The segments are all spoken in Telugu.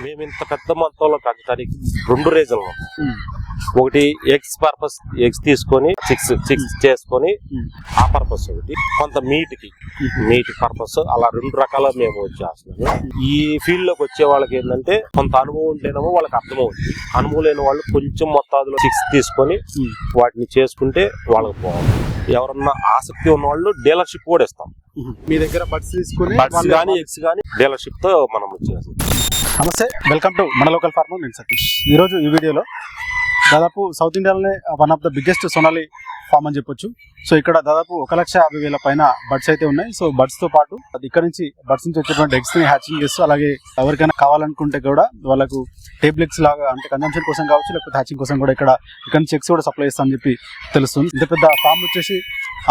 మేము ఇంత పెద్ద మొత్తంలో పెంచడానికి రెండు రీజన్లు. ఒకటి ఎగ్స్ పర్పస్ ఎగ్స్ తీసుకొని చిక్స్ చిక్స్ చేసుకొని ఆ పర్పస్ ఒకటి. కొంత మీట్కి మీట్ పర్పస్ అలా రెండు రకాల మేము చేస్తున్నాము. ఈ ఫీల్డ్లోకి వచ్చే వాళ్ళకి ఏంటంటే కొంత అనుభవం ఉంటేనేమో వాళ్ళకి అర్థమవుతుంది. అనుభవం లేని వాళ్ళు కొంచెం మొత్తాదులో చిక్స్ తీసుకొని వాటిని చేసుకుంటే వాళ్ళకి బాగుంది ఎవరన్నా ఆసక్తి ఉన్న వాళ్ళు డీలర్షిప్ కూడా ఇస్తాం. మీ దగ్గర బడ్స్ తీసుకుని బడ్స్ కానీ ఎగ్స్ కానీ డీలర్షిప్తో మనం చేస్తాం నమస్తే. వెల్కమ్ టు మన లోకల్ ఫార్మర్ నేను సతీష్. ఈరోజు ఈ వీడియోలో దాదాపు సౌత్ ఇండియాలోనే one of the biggest Sonali farm అని చెప్పొచ్చు. సో ఇక్కడ దాదాపు ఒక లక్ష యాభై వేల పైన బడ్స్ అయితే ఉన్నాయి. సో బడ్స్తో పాటు అది ఇక్కడ నుంచి బర్డ్స్ నుంచి వచ్చేటువంటి ఎగ్స్ని హ్యాచింగ్ చేస్తూ అలాగే ఎవరికైనా కావాలనుకుంటే కూడా వాళ్ళకు టేబుల్ ఎగ్స్ లాగా అంటే కన్జంప్షన్ కోసం కావచ్చు లేకపోతే హ్యాచింగ్ కోసం కూడా ఇక్కడ ఇక్కడ నుంచి ఎగ్స్ కూడా సప్లై చేస్తామని చెప్పి తెలుస్తుంది. ఇంత పెద్ద ఫామ్ వచ్చేసి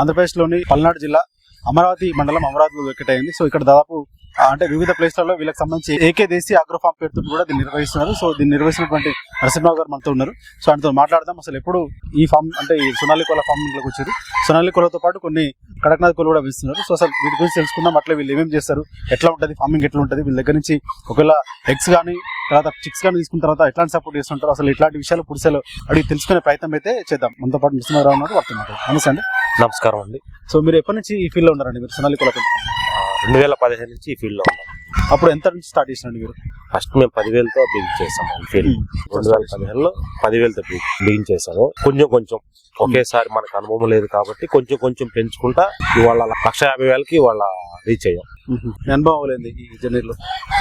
ఆంధ్రప్రదేశ్లోని పల్నాడు జిల్లా అమరావతి మండలం అమరావతిలో దొరికటైంది. సో ఇక్కడ దాదాపు అంటే వివిధ ప్లేస్లలో వీళ్ళకి సంబంధించి ఏకే దేశీ అగ్రో ఫార్మ్ పేరుతో కూడా దీన్ని నిర్వహిస్తున్నారు. సో దీన్ని నిర్వహిస్తున్నటువంటి నరసింహరావు గారు మనతో ఉన్నారు. సో ఆయనతో మాట్లాడదాం. అసలు ఎప్పుడు ఈ ఫామ్ అంటే ఈ సొనాలి కోల ఫార్మింగ్లోకి వచ్చారు. సొనాలి కోలతో పాటు కొన్ని కడక్నాథ్ కోలు కూడా వేస్తున్నారు. సో అసలు వీటి గురించి తెలుసుకుందాం. అట్లా వీళ్ళు ఏమేమి చేస్తారు? ఎట్లా ఉంటుంది? ఫార్మింగ్ ఎట్లా ఉంటుంది? వీళ్ళ దగ్గర నుంచి ఒకవేళ ఎగ్స్ కానీ తర్వాత చిక్స్ కానీ తీసుకున్న తర్వాత ఎట్లాంటి సపోర్ట్ చేస్తుంటారు? అసలు ఇట్లాంటి విషయాలు పుడిసెలు అడిగి తెలుసుకునే ప్రయత్నం అయితే చేద్దాం. మనతో పాటు నరసింహరావు ఉన్నారు. మాట్లాడదాం. నమస్తే అండి. నమస్కారం అండి. సో మీరు ఎప్పటి నుంచి ఈ ఫీల్డ్లో ఉన్నారండి? మీరు సొనాలి కోల రెండు వేల పదిహేను నుంచి ఈ ఫీల్డ్లో ఉన్నాం. అప్పుడు ఎంత నుంచి స్టార్ట్ చేసినండి మీరు? ఫస్ట్ మేము పదివేలతో బిగిన్ చేసాము ఫీల్డ్. రెండు వేల పదిహేనులో పదివేలతో బిగిన్ చేసాము కొంచెం కొంచెం. ఒకేసారి మనకు అనుభవం లేదు కాబట్టి కొంచెం కొంచెం పెంచుకుంటా ఇవాళ లక్ష యాభై వేలకి ఇవాళ రీచ్ అయ్యాం. అనుభవం లేదు ఈ జర్నీలో.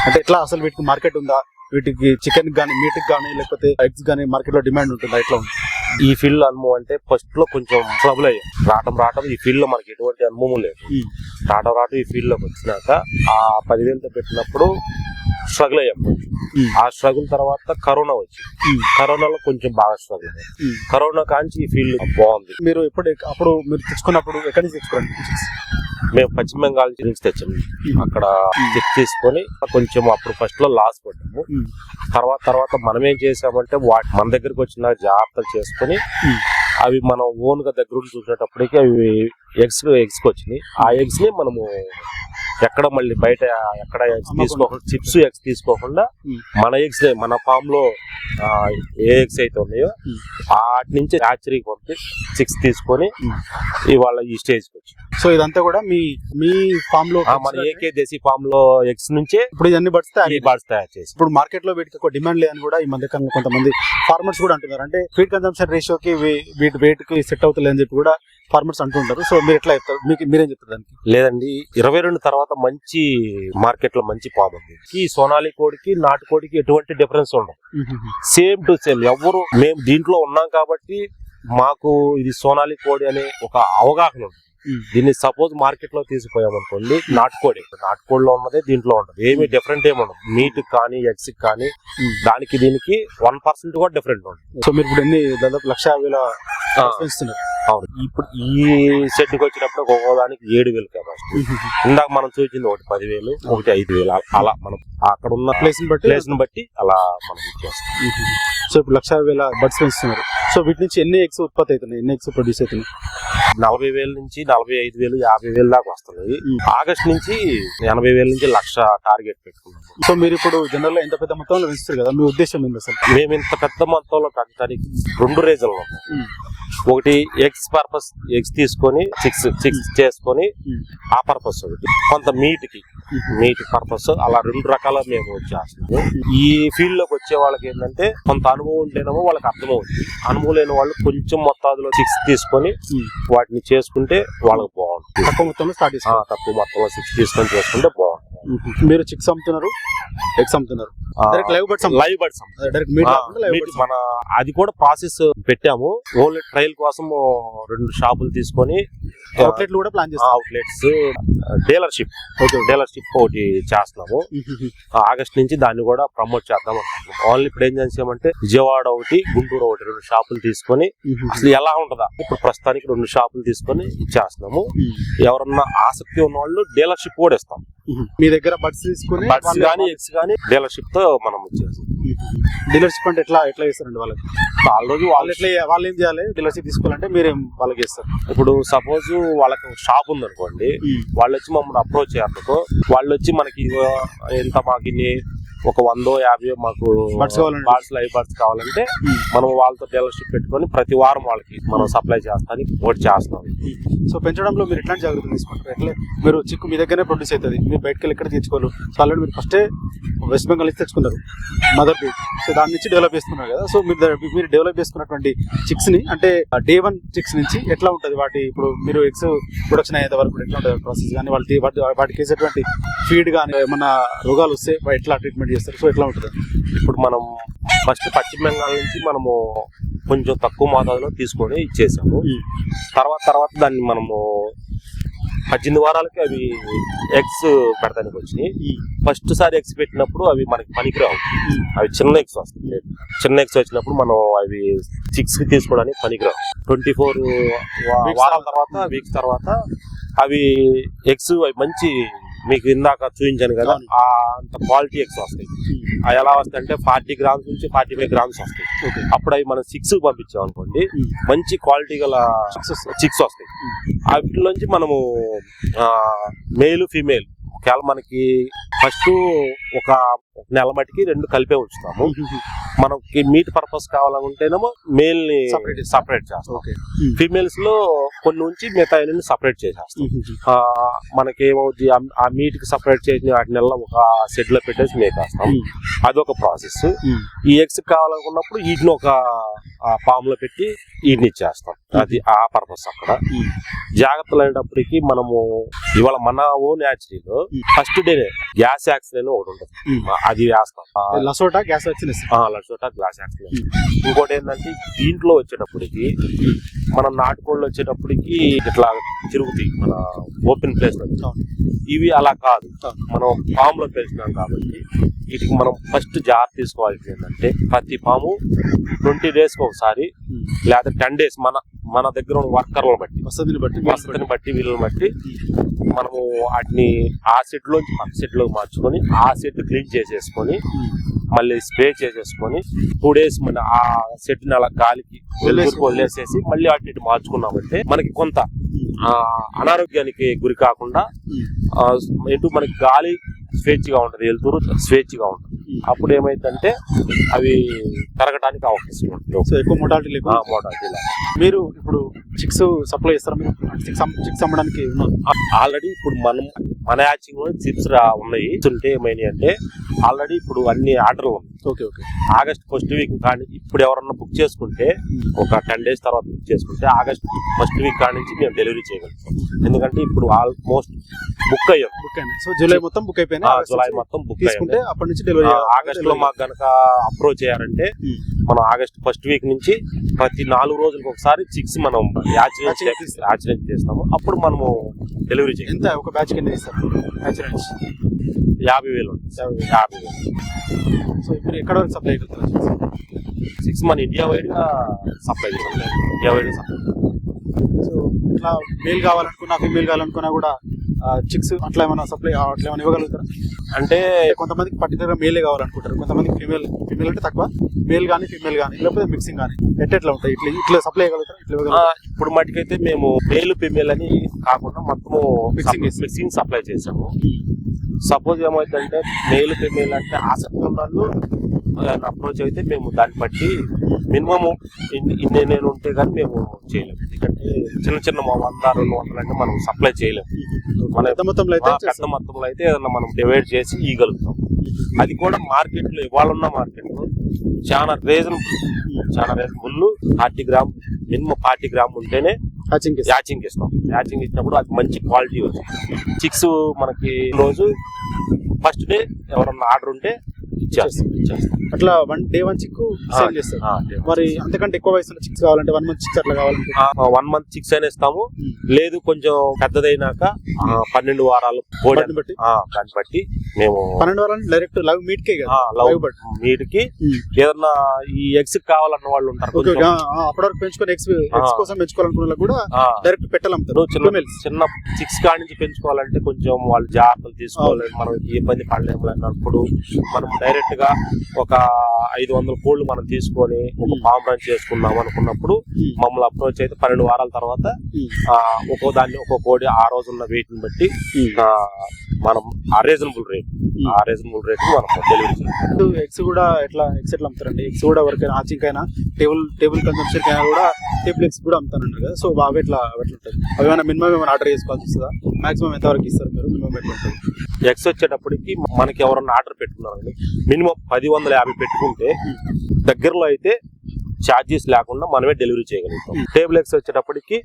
అంటే ఎట్లా అసలు వీటికి మార్కెట్ ఉందా? వీటికి చికెన్ కానీ మీట్ కానీ లేకపోతే ఎగ్స్ కానీ మార్కెట్లో డిమాండ్ ఉంటుందా? ఎట్లా ఉంది? ఈ ఫీల్డ్ అనుభవం అంటే ఫస్ట్లో కొంచెం ట్రబుల్ అయ్యాం. రావటం రావటం ఈ ఫీల్డ్లో మనకి ఎటువంటి అనుభవం లేదు. రావటం రావటం ఈ ఫీల్డ్లోకి వచ్చినాక ఆ పదివేలతో పెట్టినప్పుడు స్ట్రగుల్ అయ్యాం. ఆ స్ట్రగుల్ తర్వాత కరోనా వచ్చింది. కరోనాలో కొంచెం బాగా స్ట్రగుల్ అయ్యాం. మ్మ్. కరోనా కాంచి ఈ ఫీల్డ్ బాగుంది. మీరు ఎప్పుడు అప్పుడు మీరు తెచ్చుకున్నప్పుడు ఎక్కడి నుంచి తెచ్చుకోండి మేము పశ్చిమ బెంగాల్ నుంచి తెచ్చాము. అక్కడ చెక్ తీసుకొని కొంచెం అప్పుడు ఫస్ట్లో లాస్ పడ్డాము తర్వాత తర్వాత మనం ఏం చేసామంటే వాటి మన దగ్గరికి వచ్చిన జాగ్రత్తలు చేసుకొని. అవి మనం ఓన్గా దగ్గర చూసేటప్పటికి అవి ఎగ్స్ ఎగ్స్ వచ్చినాయి ఆ ఎగ్స్ని మనము ఎక్కడ మళ్ళీ బయట ఎక్కడ ఎగ్స్. తీసుకోకుండా చిప్స్ ఎగ్స్ తీసుకోకుండా. మన ఎగ్స్ మన ఫామ్లో ఆ, ఏ ఎగ్స్ అయితే ఉన్నాయో. వాటి నుంచి హ్యాచరీకి పంపి సిక్స్ తీసుకొని. ఇవాళ ఈ స్టేజ్కి వచ్చి సో ఇదంతా కూడా మీ మీ ఫామ్లో మన ఏకే దేశీ ఫామ్లో ఎగ్స్ నుంచే ఇప్పుడు ఇవన్నీ ఈ బాల్స్ తయారు చేసి ఇప్పుడు మార్కెట్లో వీటికి డిమాండ్ లేదని కూడా ఈ మధ్య కొంతమంది ఫార్మర్స్ కూడా అంటున్నారు అంటే ఫీడ్ కన్సంప్షన్ రేషియోకి వీటి వెయిట్కి సెట్ అవుతుంది అని చెప్పి కూడా ఫార్మర్స్ అంటుంటారు. సో మీరు ఎట్లా చెప్తారు? మీకు మీరేం చెప్తారు దానికి? లేదండి ఇరవై రెండు తర్వాత మంచి మార్కెట్లో మంచి పాము ఉంది. ఈ సోనాలి కోడికి నాటు కోడికి ఎటువంటి డిఫరెన్స్ ఉండదు. సేమ్ టు సేమ్ ఎవరు మేము దీంట్లో ఉన్నాం కాబట్టి మాకు ఇది సోనాలి కోడి అనే ఒక అవగాహన ఉంది. దీన్ని సపోజ్ మార్కెట్లో తీసుకుపోయాం అనుకోండి నాటుకోడి. నాటుకోడిలో ఉన్నదే దీంట్లో ఉండదు. ఏమి డిఫరెంట్ ఏమి ఉండదు. మీట్ కానీ ఎగ్స్ కానీ దానికి దీనికి వన్ పర్సెంట్ కూడా డిఫరెంట్ ఉండదు సో మీరు ఇప్పుడు ఎన్ని దాదాపు లక్ష యాభై అవును. ఇప్పుడు ఈ సెట్కి వచ్చినప్పుడు ఒక్కో దానికి ఏడు వేలు కెపాసిటీ ఇందాక మనం చూసింది ఒకటి పదివేలు ఒకటి ఐదు వేలు అలా- మనం అక్కడ ఉన్న ప్లేస్ని బట్టి ప్లేస్ని బట్టి అలా మనం ఇచ్చేస్తాం. సో ఇప్పుడు లక్ష వేల బడ్స్ పెంచుతున్నారు. సో వీటి నుంచి ఎన్ని ఎగ్స్ ఉత్పత్తి అవుతున్నాయి? ఎన్ని ఎగ్స్ ప్రొడ్యూస్ అవుతున్నాయి? నలభై వేల నుంచి నలభై ఐదు వేలు యాభై వేలు దాకా వస్తుంది మ్మ్. ఆగస్ట్ నుంచి ఎనభై వేల నుంచి లక్ష టార్గెట్ పెట్టుకున్నాం. సో మీరు ఇప్పుడు జనరల్ ఎంత పెద్ద మొత్తంలో పెంచుతారు కదా మీ ఉద్దేశం ఏంటి అసలు? మేము ఇంత పెద్ద మొత్తంలో పెంచడానికి రెండు రీజన్లు ఒకటి ఎగ్స్ పర్పస్ ఎగ్స్ తీసుకొని చిక్స్ చిక్స్ చేసుకొని ఆ పర్పస్ ఒకటి. కొంత మీట్కి మీట్ పర్పస్ అలా రెండు రకాల మేము చేస్తున్నాము. ఈ ఫీల్డ్లోకి వచ్చే వాళ్ళకి ఏంటంటే కొంత అనుభవం ఉంటేనేమో వాళ్ళకి అర్థమవుతుంది. అనుభవం లేని వాళ్ళు కొంచెం మొత్తాదులో సిక్స్ తీసుకొని వాటిని చేసుకుంటే వాళ్ళకి బాగుంటుంది. తక్కువ మొత్తంలో స్టార్ట్ తక్కువ మొత్తంలో సిక్స్ తీసుకొని చేసుకుంటే బాగుంటుంది. మీరు చిక్స్ అమ్ముతున్నారు? ఎగ్స్ అమ్ముతున్నారు. Direct live birds live birds direct meat మన అది కూడా ప్రాసెస్ పెట్టాము. ఓన్లీ ట్రయల్ కోసం రెండు షాపులు తీసుకొని అవుట్లెట్లు కూడా ప్లాన్ చేస్తారు. అవుట్లెట్స్ డీలర్షిప్ ఓకే డీలర్షిప్ ఒకటి చేస్తున్నాము. ఆగస్ట్ నుంచి దాన్ని కూడా ప్రమోట్ చేద్దాం అనుకుంటున్నాం ఓన్లీ ఇప్పుడు ఏం చేసామంటే విజయవాడ ఒకటి గుంటూరు ఒకటి రెండు షాపులు తీసుకొని అసలు ఎలా ఉంటదా? ఇప్పుడు ప్రస్తుతానికి రెండు షాపులు తీసుకొని ఇచ్చేస్తున్నాము ఎవరన్నా ఆసక్తి ఉన్న వాళ్ళు డీలర్షిప్ కూడా ఇస్తాం. మీ దగ్గర బడ్స్ తీసుకుని బడ్స్ కానీ ఎగ్స్ కానీ డీలర్షిప్తో మనం ఇచ్చేస్తాం డీలర్షిప్ అంటే ఎట్లా ఎట్లా చేస్తారండి వాళ్ళకి? వాళ్ళు వాళ్ళు ఎట్లా వాళ్ళు ఏం చేయాలి? డీలర్షిప్ తీసుకోవాలంటే మీరేం వాళ్ళకి చేస్తారు? ఇప్పుడు సపోజ్ వాళ్ళకి షాప్ ఉంది అనుకోండి వాళ్ళు వచ్చి మమ్మల్ని అప్రోచ్ చేయాలనుకో వాళ్ళు వచ్చి మనకి ఎంత మాకు ఒక వందో యాభై మాకు కావాలంటే? బార్డ్స్ లైవ్ బర్డ్స్ కావాలంటే మనం వాళ్ళతో డీలర్షిప్ పెట్టుకొని ప్రతి వారం వాళ్ళకి మనం సప్లై చేస్తానికి ఒకటి చేస్తున్నాం. సో పెంచడంలో మీరు ఎట్లాంటి జాగ్రత్తలు తీసుకుంటారు? ఎట్లా మీరు చిక్కు మీ దగ్గరనే ప్రొడ్యూస్ అవుతుంది. మీరు బయటకు వెళ్ళి ఎక్కడ తెచ్చుకోరు సో ఆల్రెడీ మీరు ఫస్టే వెస్ట్ బెంగాల్ నుంచి తెచ్చుకున్నారు. మదర్ బీడ్ సో దాని నుంచి డెవలప్ చేసుకున్నారు కదా. సో మీరు మీరు డెవలప్ చేసుకున్నటువంటి చిక్స్ని అంటే డే వన్ చిక్స్ నుంచి ఎట్లా ఉంటుంది? వాటి ఇప్పుడు మీరు ఎగ్స్ ప్రొడక్షన్ అయ్యేంత వరకు ఎట్లా ఉంటుంది? ప్రాసెస్ కానీ వాళ్ళకి వాటి వాటికి వేసేటువంటి ఫీడ్ కానీ ఏమన్నా రోగాలు వస్తే ఎట్లా ట్రీట్మెంట్ చేస్తారు? సో ఎట్లా ఉంటుంది? ఇప్పుడు మనం ఫస్ట్ పశ్చిమ బెంగాల్ నుంచి మనము కొంచెం తక్కువ మోతాదులో తీసుకొని ఇచ్చేసాము. తర్వాత తర్వాత దాన్ని మనము పద్దెనిమిది వారాలకి అవి ఎగ్స్ పెడతానికి వచ్చినాయి. ఫస్ట్ సారి ఎగ్స్ పెట్టినప్పుడు అవి మనకి పనికిరావు. అవి చిన్న ఎగ్స్ వస్తాయి. చిన్న ఎగ్స్ వచ్చినప్పుడు మనం అవి సిక్స్కి తీసుకోవడానికి పనికిరావు. ట్వంటీ ఫోర్ వారాల తర్వాత వీక్స్ తర్వాత అవి ఎగ్స్ అవి మంచి మీకు ఇందాక చూపించాను కదా అంత క్వాలిటీ ఎగ్స్ వస్తాయి. అవి ఎలా వస్తాయి అంటే ఫార్టీ గ్రామ్స్ నుంచి ఫార్టీ ఫైవ్ గ్రామ్స్ వస్తాయి. అప్పుడు అవి మనం సిక్స్ పంపించాం అనుకోండి మంచి క్వాలిటీ గల చిక్స్ వస్తాయి. వాటిలోంచి మనము మేల్ ఫీమేల్ ఒకవేళ మనకి ఫస్ట్ ఒక నెల మటుకి రెండు కలిపే ఉంచుతాము. మనకి మీట్ పర్పస్ కావాలనుకుంటేనేమో మేల్ని. సపరేట్ చేస్తాం. ఓకే ఫీమేల్స్లో కొన్ని ఉంచి మిగతా సపరేట్ చేసేస్తాం. మనకి ఏమవుతుంది ఆ- మీట్కి సపరేట్ చేసిన వాటి నెల ఒక షెడ్లో పెట్టేసి మేపేస్తాం. అదొక ప్రాసెస్ ఈ ఎగ్స్ కావాలనుకున్నప్పుడు వీటిని ఒక పామ్లో పెట్టి వీటిని ఇచ్చేస్తాం. అది ఆ పర్పస్ అక్కడ. జాగ్రత్తలు అనేటప్పటికి మనము ఇవాళ మన ఓన్ యాక్చువరీలో ఫస్ట్ డే గ్యాస్ యాక్సిడెంట్ ఒకటి ఉంటుంది. అది వేస్తాం. లసోటా గ్యాస్ ఆ, లక్షోట గ్లాస్ యాక్సిడెంట్ ఇంకోటి ఏంటంటే దీంట్లో వచ్చేటప్పటికి మనం నాటుకోళ్ళు వచ్చేటప్పటికి ఇట్లా తిరుగుతాయి మన ఓపెన్ ప్లేస్. ఇవి అలా కాదు. మనం పామ్లో పెంచినాం కాబట్టి వీటికి మనం ఫస్ట్ జార్ తీసుకోవాల్సింది ఏంటంటే ప్రతి పాము ట్వంటీ డేస్ ఒకసారి లేదా టెన్ డేస్ మన మన దగ్గర ఉన్న వర్కర్లను బట్టి వసతిని బట్టి వసతిని బట్టి వీళ్ళని బట్టి మనము వాటిని ఆ సెట్ లోంచి పక్క సెట్లోకి మార్చుకొని ఆ సెట్ క్లీన్ చేసేసుకొని మళ్ళీ స్ప్రే చేసేసుకొని టూ డేస్ మన ఆ సెట్ని అలా గాలికి వదిలేసేసి మళ్ళీ వాటిని ఇటు మార్చుకున్నామంటే మనకి కొంత అనారోగ్యానికి గురి కాకుండా ఎటు మనకి గాలి స్వేచ్ఛగా ఉంటది వెళ్తూరు స్వేచ్ఛగా ఉంటది. అప్పుడు ఏమైందంటే అవి పెరగడానికి అవకాశం ఉంటుంది. సో ఎక్కువ మొటాలిటీ ఇలా మీరు ఇప్పుడు చిక్స్ సప్లై చేస్తారా మీరు చిక్స్ చిక్స్ అమ్మడానికి ఆల్రెడీ ఇప్పుడు మనం మన యాచింగ్లో చిప్స్ ఉన్నాయి. ఉంటే ఏమైనాయి అంటే ఆల్రెడీ ఇప్పుడు అన్ని ఆర్డర్లు ఉన్నాయి. Okay okay. August first week కానీ ఇప్పుడు ఎవరన్నా బుక్ చేసుకుంటే ఒక టెన్ డేస్ తర్వాత బుక్ చేసుకుంటే ఆగస్ట్ ఫస్ట్ వీక్ కాడి నుంచి మేము డెలివరీ చేయగలుగుతాం. ఎందుకంటే ఇప్పుడు ఆల్మోస్ట్ బుక్ అయ్యాం. బుక్ అయింది సో జూలై మొత్తం బుక్ ఆగస్ట్ జులై మొత్తం బుక్ తీసుకుంటే అయ్యాం అప్పటి నుంచి డెలివరీ ఆగస్ట్లో మాకు గనక అప్రోచ్ చేయాలంటే మనం ఆగస్ట్ ఫస్ట్ వీక్ నుంచి ప్రతి నాలుగు రోజులకు ఒకసారి చిక్స్ మనం తీస్తాం. యాక్సిడెంట్ చేస్తాము. అప్పుడు మనము డెలివరీ చేయాలి ఎంత? ఒక బ్యాచ్ కింద యాభై వేలు. యాభై వేలు. సో ఇప్పుడు ఎక్కడ వరకు సప్లై సిక్స్ మన ఇండియా వైడ్గా సప్లై చేస్తాం. ఇండియా వైడ్ సప్లై సో ఇట్లా మేల్ కావాలనుకున్నా ఫీమేల్ కావాలనుకున్నా కూడా చిక్స్ అట్లా ఏమైనా సప్లై అట్లా ఏమైనా ఇవ్వగలుగుతారా? అంటే కొంతమందికి పర్టికులర్ మేలే కావాలనుకుంటారు. కొంతమందికి ఫీమేల్ ఫీమేల్ అంటే తక్కువ. మేల్ కానీ ఫీమేల్ కానీ లేకపోతే మిక్సింగ్ కానీ. ఎట్లా ఉంటాయి? ఇట్లా ఇట్లా సప్లై చేయగలుగుతారా ఇట్లా ఇవ్వగలుగుతారా? ఇప్పుడు మటుకైతే మేము మేల్ ఫీమేల్ అని కాకుండా మొత్తము చేస్తాం. మిక్సింగ్ సప్లై చేసాము సపోజ్ ఏమైందంటే మేల్ ఫీమేల్ అంటే ఆసక్తి ఉన్న వాళ్ళు అప్రోచ్ అయితే మేము దాన్ని బట్టి మినిమం ఇన్ని నేను ఉంటే కానీ మేము చేయలేము. ఎందుకంటే చిన్న చిన్న మా వంద రెండు వందలు అంటే మనం సప్లై చేయలేము. మన పెద్ద మొత్తంలో అయితే పెద్ద మొత్తంలో అయితే ఏదన్నా మనం డివైడ్ చేసి ఇవ్వగలుగుతాం అది కూడా మార్కెట్లో ఇవాళ ఉన్న మార్కెట్లో చాలా రీజనబుల్ చాలా reasonable forty gram minimum forty gram ఉంటేనే హ్యాచింగ్ యాచింగ్ ఇస్తాం. యాచింగ్ ఇచ్చినప్పుడు అది మంచి క్వాలిటీ వస్తుంది. చిక్స్ మనకి రోజు ఫస్ట్ డే ఎవరన్నా ఆర్డర్ ఉంటే ఇచ్చేస్తాం ఇచ్చేస్తాం అట్లా one day one chick sale చేస్తారు. మరి అంతకంటే ఎక్కువ వయసులో చిక్స్ కావాలంటే వన్ మంత్ చిక్స్ అట్లా కావాలంటే? వన్ మంత్ చిక్స్ అయినా ఇస్తాము. లేదు కొంచెం పెద్దదైనాక పన్నెండు వారాలు వాటిని బట్టి? దాన్ని బట్టి మేము పన్నెండు వారాలు డైరెక్ట్ లవ్ మీట్ కే లవ్ bird. మీటికి. ఏదన్నా ఈ ఎగ్స్ కావాలన్న వాళ్ళు ఉంటారు. అప్పటి వరకు పెంచుకొని ఎక్స్ ఎక్స్ కోసం పెంచుకోవాలనుకున్న కూడా డైరెక్ట్ పెట్టాలంటారు చిన్న. చిన్న సిక్స్ కాడి నుంచి పెంచుకోవాలంటే కొంచెం వాళ్ళు జాగ్రత్తలు తీసుకోవాలి. మనం ఇబ్బంది పడలేము అన్నప్పుడు మనం డైరెక్ట్గా ఒక ఐదు వందల కోళ్ళు మనం తీసుకొని ఒక. ఫామ్ రన్ చేసుకున్నాం అనుకున్నప్పుడు మమ్మల్ని అప్రోచ్ అయితే పన్నెండు వారాల తర్వాత ఒక్కో దాన్ని ఒక్కో కోడి ఆ రోజు ఉన్న వెయిట్ని బట్టి మనం ఆ రీజనబుల్ రేట్ ఆ రీజనబుల్ రేట్ మనం డెలివరీ ఎగ్స్ కూడా ఎట్లా ఎగ్స్ ఎట్లా అమ్ముతారండి? ఎగ్స్ కూడా ఎవరికైనా అయినా టేబుల్ టేబుల్ కన్సంప్షన్ అయినా కూడా టేబుల్ ఎగ్స్ కూడా అమ్ముతానంటారు కదా? సో అవి ఎట్లా అవి ఎట్లా ఉంటుంది అవి ఏమైనా మినిమం ఏమైనా ఆర్డర్ చేసుకోవాల్సి వస్తుందా? మాక్సిమం ఎంత వరకు ఇస్తారు మీరు? మినిమం ఎట్లా ఉంటుంది? ఎక్స్ వచ్చేటప్పటికి మనకి ఎవరన్నా ఆర్డర్ పెట్టుకున్నారండి మినిమం పది వందల యాభై పెట్టుకుంటే దగ్గరలో అయితే ఛార్జెస్ లేకుండా మనమే డెలివరీ చేయగలుగుతాం. టేబుల్ ఎక్స్ వచ్చేటప్పటికి.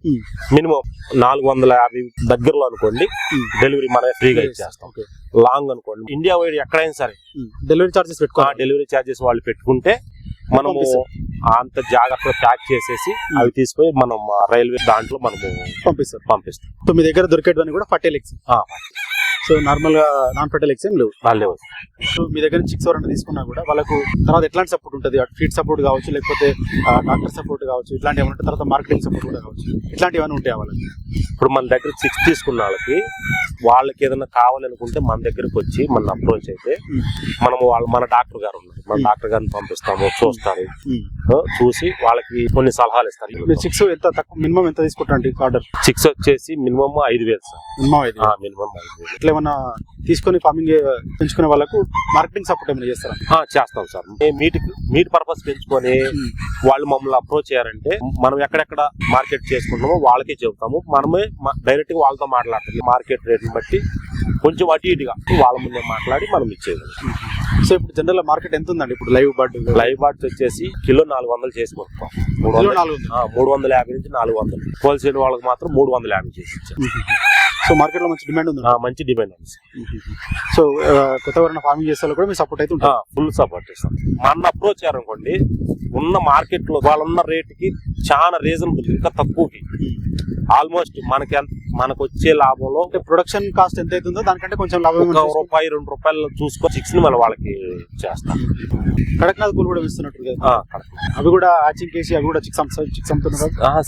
మినిమం నాలుగు వందల యాభై దగ్గరలో అనుకోండి. డెలివరీ మనమే ఫ్రీగా ఇచ్చేస్తాం. లాంగ్ అనుకోండి. ఇండియా వైడ్ ఎక్కడైనా సరే డెలివరీ చార్జెస్ ఆ పెట్టుకోవాలి. డెలివరీ ఛార్జెస్ వాళ్ళు పెట్టుకుంటే మనము. అంత జాగ్రత్తగా ప్యాక్ చేసేసి అవి తీసుకొని మనం రైల్వే దాంట్లో మనము పంపిస్తాం. సో మీ దగ్గర దొరికేటివన్నీ కూడా ఫర్టైల్ ఎగ్స్ ఆ, సో నార్మల్గా నాన్ ఫర్టైల్ ఎగ్స్ ఏం లేవు సో మీ దగ్గర చిక్స్ ఎవరైనా తీసుకున్నా కూడా వాళ్ళకు తర్వాత ఎట్లాంటి సపోర్ట్ ఉంటుంది? ఫీడ్ సపోర్ట్ కావచ్చు లేకపోతే డాక్టర్ సపోర్ట్ కావచ్చు ఇట్లాంటి ఏమైనా ఉంటాయి. తర్వాత మార్కెటింగ్ సపోర్ట్ కూడా కావచ్చు. ఇట్లాంటివి ఏమైనా ఉంటాయి వాళ్ళకి? ఇప్పుడు మన దగ్గర సిక్స్ తీసుకున్న వాళ్ళకి వాళ్ళకి ఏదైనా కావాలనుకుంటే మన దగ్గరకు వచ్చి మన అప్రోచ్ అయితే మనము వాళ్ళ మన డాక్టర్ గారు ఉన్నారు మన. డాక్టర్ గారిని పంపిస్తాము చూస్తారు. చూసి వాళ్ళకి కొన్ని సలహాలు ఇస్తారు. చిక్స్ ఎంత తక్కువ మినిమం ఎంత తీసుకుంటారండి ఆర్డర్ సిక్స్ వచ్చేసి మినిమం ఐదు వేలు సార్. మినిమం అయితే మినిమం ఐదు వేలు. ఇట్లా ఏమైనా తీసుకొని ఫార్మింగ్ పెంచుకునే వాళ్ళకు మార్కెటింగ్ సపోర్ట్ ఏమైనా చేస్తారా? ఆ, చేస్తాం సార్. మీట్ మీట్ పర్పస్ పెంచుకొని వాళ్ళు మమ్మల్ని అప్రోచ్ చేయారంటే మనం ఎక్కడెక్కడ మార్కెట్ చేసుకుంటామో వాళ్ళకే చెబుతాము. మనమే డైరెక్ట్గా వాళ్ళతో మాట్లాడతాం మార్కెట్ రేట్ని బట్టి కొంచెం అటు ఇటుగా వాళ్ళ ముందే మాట్లాడి మనం ఇచ్చేది సో ఇప్పుడు జనరల్ మార్కెట్ ఎంత ఉందండి ఇప్పుడు లైవ్ బర్డ్ లైవ్ బాట్స్ వచ్చేసి కిలో నాలుగు వందలు చేసి మూడు వందలు. నాలుగు మూడు వందల యాభై నుంచి నాలుగు వందలు. హోల్సేల్ వాళ్ళకి మాత్రం మూడు వందల యాభై చేసి ఇచ్చాం సో మార్కెట్లో మంచి డిమాండ్ ఉంది. మంచి డిమాండ్ ఉంది. సో కొత్త ఎవరైనా ఫార్మింగ్ చేసే కూడా మీ సపోర్ట్ అయితే ఫుల్ సపోర్ట్ చేస్తాం. మన అప్రోచ్ అనుకోండి ఉన్న మార్కెట్లో వాళ్ళున్న రేట్కి చాలా రీజనబుల్ ఇంకా తక్కువకి. ఆల్మోస్ట్ మనకి మనకు వచ్చే లాభంలో ప్రొడక్షన్ కాస్ట్ ఎంత అవుతుందో దానికంటే కొంచెం లాభం రూపాయి రెండు రూపాయలు చూసుకొని సిక్స్ని మళ్ళీ వాళ్ళకి చేస్తాం. కడక్నాథ్ పూలు కూడా correct. అవి కూడా హ్యాచింగ్ కేసి అవి కూడా చిక్స్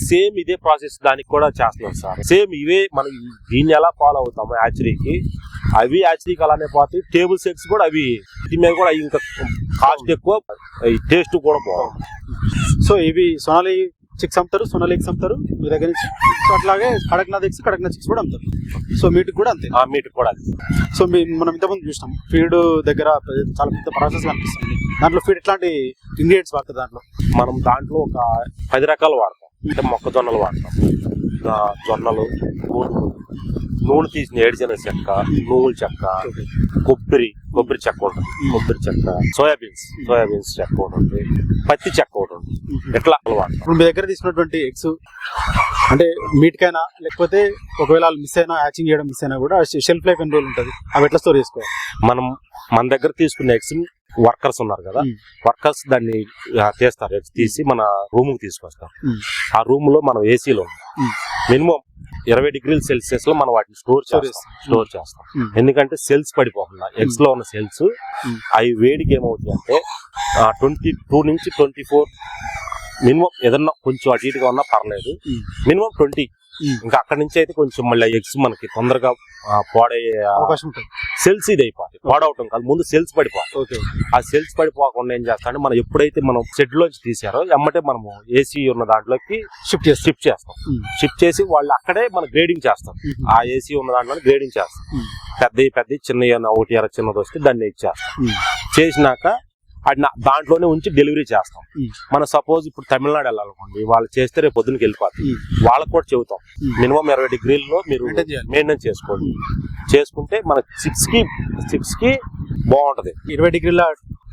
సేమ్ ఇదే ప్రాసెస్ దానికి కూడా చేస్తున్నాం సార్. సేమ్ ఇవే మనం దీన్ని ఎలా ఫాలో అవుతాము యాచరీకి అవి యాచరీకి అలానే పోతాయి. టేబుల్ సెట్స్ కూడా అవి దీని మీద కూడా ఇంకా కాస్ట్ ఎక్కువ టేస్ట్ కూడా బాగుంది సో ఇవి సోనాలి చిక్స్ అమ్ముతారు సోనాలి ఎగ్స్ అమ్ముతారు మీ దగ్గర నుంచి. సో అట్లాగే కడక్నాథ్ ఎగ్స్ కడక్నాథ్ చిక్స్ కూడా అమ్ముతారు. సో మీటికి కూడా అంతే. ఆ మీట్ కూడా అది సో మీ మనం ఇంతకుముందు చూసినాం ఫీడ్ దగ్గర చాలా పెద్ద ప్రాసెస్ కనిపిస్తుంది దాంట్లో ఫీడ్ ఎట్లాంటి ఇంగ్రీడియంట్స్ వాడుతుంది దాంట్లో? మనం దాంట్లో ఒక పది రకాలు వాడతాం. అంటే మొక్కజొన్నలు వాడతాం. జొన్నలు గోధుమలు నూనె తీసిన ఏడిచిన చెక్క నువ్వుల చెక్క కొబ్బరి కొబ్బరి చెక్క ఉంటుంది. కొబ్బరి చెక్క సోయాబీన్స్ సోయాబీన్స్ చెక్క ఒకటి ఉంటుంది. పత్తి చెక్క ఒకటి ఉంటుంది. ఎట్లా వాడతాం ఇప్పుడు మీ దగ్గర తీసుకున్నటువంటి ఎగ్స్ అంటే మీట్ కైనా లేకపోతే ఒకవేళ మిస్ అయినా హ్యాచింగ్ చేయడం మిస్ అయినా కూడా షెల్ఫ్ లైఫ్ ఎన్ని రోజులు ఉంటుంది? అవి ఎట్లా స్టోర్ చేసుకోవాలి? మనం మన దగ్గర తీసుకున్న ఎగ్స్ వర్కర్స్ ఉన్నారు కదా. వర్కర్స్ దాన్ని తీస్తారు. ఎగ్స్ తీసి మన రూమ్కి తీసుకొస్తాం Hmm. ఆ రూమ్లో మనం ఏసీలో. మినిమం ఇరవై డిగ్రీల సెల్సియస్లో మనం వాటిని స్టోర్ చేస్తాం. స్టోర్ చేస్తాం Hmm. ఎందుకంటే సెల్స్ పడిపోకుండా ఎగ్స్లో ఉన్న సెల్స్ Hmm. అవి వేడికి ఏమవుతాయి అంటే ట్వంటీ టూ నుంచి ట్వంటీ ఫోర్ మినిమం ఏదన్నా కొంచెం అటు ఇటుగా ఉన్నా పర్లేదు Hmm. Minimum twenty Hmm. ఇంకా అక్కడ నుంచి అయితే కొంచెం మళ్ళీ ఎగ్స్ మనకి తొందరగా పాడయ్యే అవకాశం ఉంటుంది. సెల్స్ ఇది అయిపోతాయి పాడవటం కాదు ముందు సెల్స్ పడిపోతాయి. ఓకే ఆ సెల్స్ పడిపోకుండా ఏం చేస్తామంటే మనం ఎప్పుడైతే మనం షెడ్ లోంచి తీసారో ఎమ్మటే మనము ఏసీ ఉన్న దాంట్లోకి షిఫ్ట్ చేస్తాం. షిఫ్ట్ చేస్తాం. షిఫ్ట్ చేసి వాళ్ళు అక్కడే మన గ్రేడింగ్ చేస్తాం ఆ ఏసీ ఉన్న దాంట్లో గ్రేడింగ్ చేస్తాం పెద్ద పెద్ద చిన్న ఒకటి ఎర చిన్నది వస్తే దాన్ని ఇచ్చేస్తాం చేసినాక అది దాంట్లోనే ఉంచి డెలివరీ చేస్తాం. మన సపోజ్ ఇప్పుడు తమిళనాడు వెళ్ళాలనుకోండి వాళ్ళు చేస్తే రేపు పొద్దునకి వెళ్ళిపోతాం వాళ్ళకి కూడా చెబుతాం. మినిమం ఇరవై డిగ్రీల్లో మీరు. మెయింటైన్ చేసుకోండి. చేసుకుంటే మన సిక్స్కి సిక్స్కి బాగుంటది. ఇరవై డిగ్రీల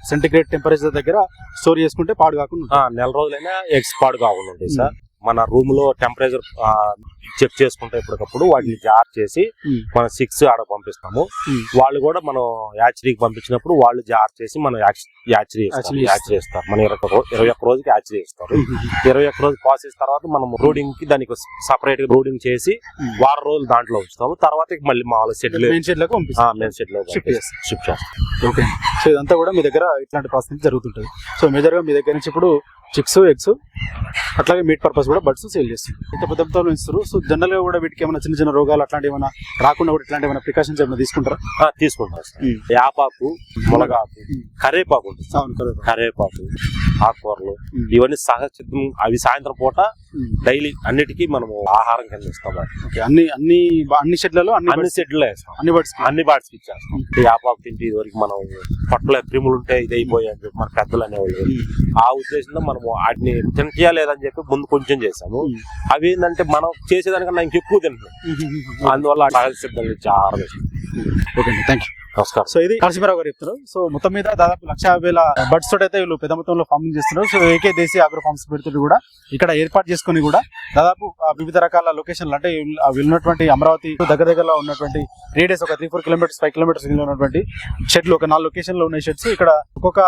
సెంటిగ్రేడ్ టెంపరేచర్ దగ్గర స్టోర్ చేసుకుంటే పాడు కాకుండా నెల రోజులైనా ఎగ్స్ పాడు కాకుండా సార్. మన రూమ్లో టెంపరేచర్ చెక్ చేసుకుంటే ఎప్పటికప్పుడు వాటిని జార్ చేసి. మన సిక్స్ ఆడ పంపిస్తాము. వాళ్ళు కూడా మనం యాచరీకి పంపించినప్పుడు వాళ్ళు జార్ చేసి మన యాచరీ యాచరీ ఇస్తారు మన ఇరవై ఇరవై ఒక్క రోజుకి యాచరీ ఇస్తారు ఇరవై ఒక్క రోజు ప్రాసెస్ తర్వాత మనం బ్రూడింగ్కి దానికి సపరేట్గా బ్రూడింగ్ చేసి. వారం రోజులు దాంట్లో ఉంచుతాము. తర్వాత మళ్ళీ మామూలు సెటిల్ మెయిన్ షెడ్ పంపిస్తాం. మెయిన్ Shift చేస్తాం. షిఫ్ట్ చేస్తాం. ఓకే. సో ఇదంతా కూడా మీ దగ్గర ఇట్లాంటి ప్రాసెస్ జరుగుతుంటుంది. సో మేజర్గా మీ దగ్గర నుంచి ఇప్పుడు చిక్స్ ఎగ్స్ అట్లాగే మీట్ పర్పస్ కూడా బడ్స్ సేల్ చేస్తుంది ఇంత పెద్ద ఇస్తారు. సో జనరల్గా కూడా వీటికి ఏమైనా చిన్న చిన్న రోగాలు అట్లాంటి ఏమైనా రాకుండా కూడా ఇట్లాంటి ఏమైనా ప్రికాషన్స్ ఏమైనా తీసుకుంటారా ఆ, తీసుకుంటాం సార్ యాపాకు మునగాకు. కరేపాకు కరేపాకు ఆకుకూరలు. ఇవన్నీ సహజ అవి సాయంత్రం పూట. డైలీ అన్నిటికీ మనము ఆహారం కింద ఇస్తాం అన్ని అన్ని అన్ని షెడ్లలో అన్ని వేస్తాం. అన్ని బర్డ్స్ అన్ని బాట్స్ ఇచ్చేస్తాం. ఆపాకు తింటే ఇదివరకు మనం పట్టులో క్రిములు ఉంటే ఇది అయిపోయాయి అని చెప్పి మన పెద్దలు అనేవాళ్ళు. ఆ ఉద్దేశంతో మనము వాటిని తినటియా లేదని చెప్పి ముందు కొంచెం చేసాము అవి ఏంటంటే మనం చేసేదానికన్నా ఇంకెక్కువ తింటున్నాం. అందువల్ల సిద్ధంగా ఇచ్చే ఆహారం. ఓకే థ్యాంక్ యూ నమస్కారం. సో ఇది నరసింహరావు గారు చెప్తున్నారు. సో మొత్తం మీద దాదాపు లక్ష వేల బర్డ్స్ తోటి అయితే వీళ్ళు పెద్ద మొత్తంలో ఫార్మింగ్ చేస్తున్నారు. So AK Desi agro farms పెడుతుంది కూడా. ఇక్కడ ఏర్పాటు చేసుకుని కూడా దాదాపు వివిధ రకాల లొకేషన్లు అంటే వీళ్ళు- అమరావతి దగ్గర దగ్గరలో ఉన్నటువంటి రేడియస్ ఒక three four kilometres five kilometres ఉన్నటువంటి షెడ్లు ఒక నాలుగు లొకేషన్ ఉన్న షెడ్స్ ఇక్కడ ఒక్కొక్క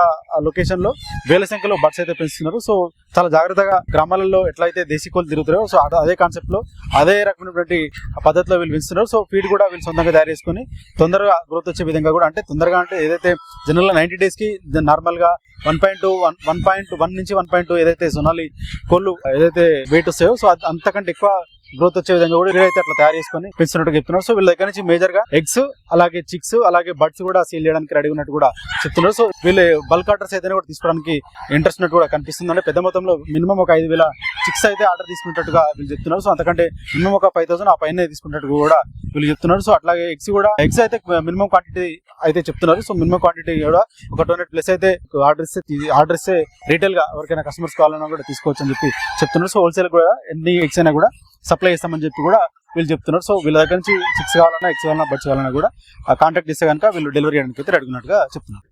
లొకేషన్లో వేల సంఖ్యలో బర్డ్స్ అయితే పెంచుతున్నారు. సో చాలా జాగ్రత్తగా గ్రామాలలో ఎట్లయితే దేశీ కోళ్ళు తిరుగుతారో సో అదే కాన్సెప్ట్లో అదే రకమైనటువంటి పద్ధతిలో వీళ్ళు పెంచుతున్నారు. సో ఫీడ్ కూడా వీళ్ళు సొంతంగా తయారు చేసుకుని తొందరగా గ్రోత్ వచ్చే విధంగా కూడా అంటే తొందరగా అంటే ఏదైతే జనరల్ నైంటీ నైన్టీ డేస్కి నార్మల్గా one point two one one point one నుంచి వన్ పాయింట్ టూ ఏదైతే సొనాలి కోళ్ళు ఏదైతే వెయిట్ వస్తాయో సో అది అంతకంటే ఎక్కువ గ్రోత్ వచ్చే విధంగా కూడా వీళ్ళైతే అట్లా తయారు చేసుకొని పెంచుతున్నట్టు చెప్తున్నారు. సో వీళ్ళ దగ్గర నుంచి మేజర్గా ఎగ్స్ అలాగే చిక్స్ అలాగే బర్డ్స్ కూడా సేల్ చేయడానికి రెడీ ఉన్నట్టు కూడా చెప్తున్నారు. సో వీళ్ళు బల్క్ ఆర్డర్స్ అయితే కూడా తీసుకోవడానికి ఇంట్రెస్ట్ ఉన్నట్టు కూడా కనిపిస్తుంది. అంటే పెద్ద మొత్తంలో మినిమం ఒక ఐదు వేల చిక్స్ అయితే ఆర్డర్ తీసుకున్నట్టుగా వీళ్ళు చెప్తున్నారు. సో అంతకంటే మినిమం ఒక ఫైవ్ థౌసండ్ ఆ పైన తీసుకున్నట్టు కూడా వీళ్ళు చెప్తున్నారు. సో అట్లాగే ఎగ్స్ కూడా ఎగ్స్ అయితే మినిమం క్వాంటిటీ అయితే చెప్తున్నారు. సో మినిమం క్వాంటిటీ కూడా ఒక టూ హండ్రెడ్ ప్లస్ అయితే ఆర్డర్ ఇస్తే ఆర్డర్ ఇస్తే రీటైల్గా ఎవరికైనా కస్టమర్స్ కావాలన్నా కూడా తీసుకోవచ్చు అని చెప్పి చెప్తున్నారు. సో హోల్సేల్ కూడా ఎన్ని ఎగ్స్ అయినా కూడా సప్లై చేస్తామని చెప్పి కూడా వీళ్ళు చెప్తున్నారు. సో వీళ్ళ దగ్గర నుంచి సిక్స్ కావాలన్నా ఎక్స్ కావాలన్నా బడ్స్ కావాలన్నా కూడా కాంటాక్ట్ చేస్తే కనుక వీళ్ళు డెలివరీ చేయడానికి అయితే అడుగున్నట్టుగా చెప్తున్నారు.